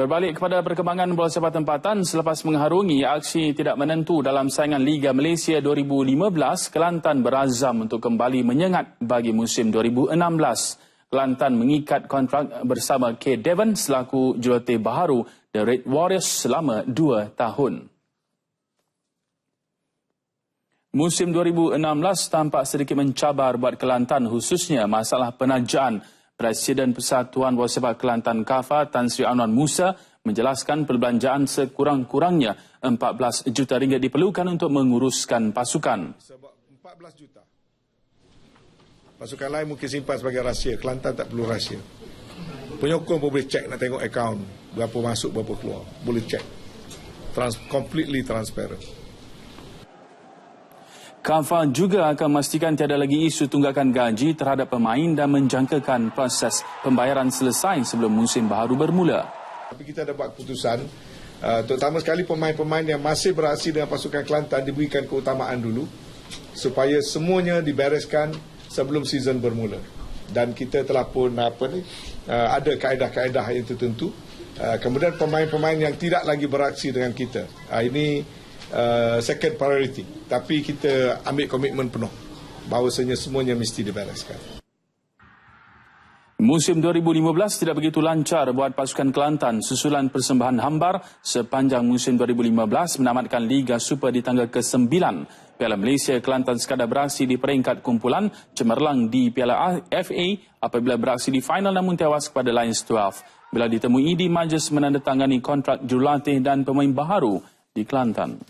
Berbalik kepada perkembangan bola sepak tempatan selepas mengharungi aksi tidak menentu dalam saingan Liga Malaysia 2015, Kelantan berazam untuk kembali menyengat bagi musim 2016. Kelantan mengikat kontrak bersama K. Devon selaku jurulatih baharu The Red Warriors selama dua tahun. Musim 2016 tampak sedikit mencabar buat Kelantan khususnya masalah penajaan Presiden Persatuan Bola Kelantan KAFA Tan Sri Anwan Musa menjelaskan perbelanjaan sekurang-kurangnya 14 juta ringgit diperlukan untuk menguruskan pasukan. Sebab 14 juta. Pasukan lain mungkin simpan sebagai rahsia. Kelantan tak perlu rahsia. Penyokong pun boleh cek nak tengok akaun. Berapa masuk, berapa keluar. Boleh cek. Trans completely transparent. KAFA juga akan memastikan tiada lagi isu tunggakan gaji terhadap pemain dan menjangkakan proses pembayaran selesai sebelum musim baru bermula. Tapi kita ada buat keputusan, uh, terutama sekali pemain-pemain yang masih beraksi dengan pasukan Kelantan diberikan keutamaan dulu supaya semuanya dibereskan sebelum season bermula. Dan kita telah pun apa ni, uh, ada kaedah-kaedah yang tertentu. Uh, kemudian pemain-pemain yang tidak lagi beraksi dengan kita. Uh, ini uh, second priority. Tapi kita ambil komitmen penuh bahawasanya semuanya mesti dibereskan. Musim 2015 tidak begitu lancar buat pasukan Kelantan susulan persembahan hambar sepanjang musim 2015 menamatkan Liga Super di tangga ke-9. Piala Malaysia Kelantan sekadar beraksi di peringkat kumpulan cemerlang di Piala FA apabila beraksi di final namun tewas kepada Lions 12. Bila ditemui di majlis menandatangani kontrak jurulatih dan pemain baharu di Kelantan.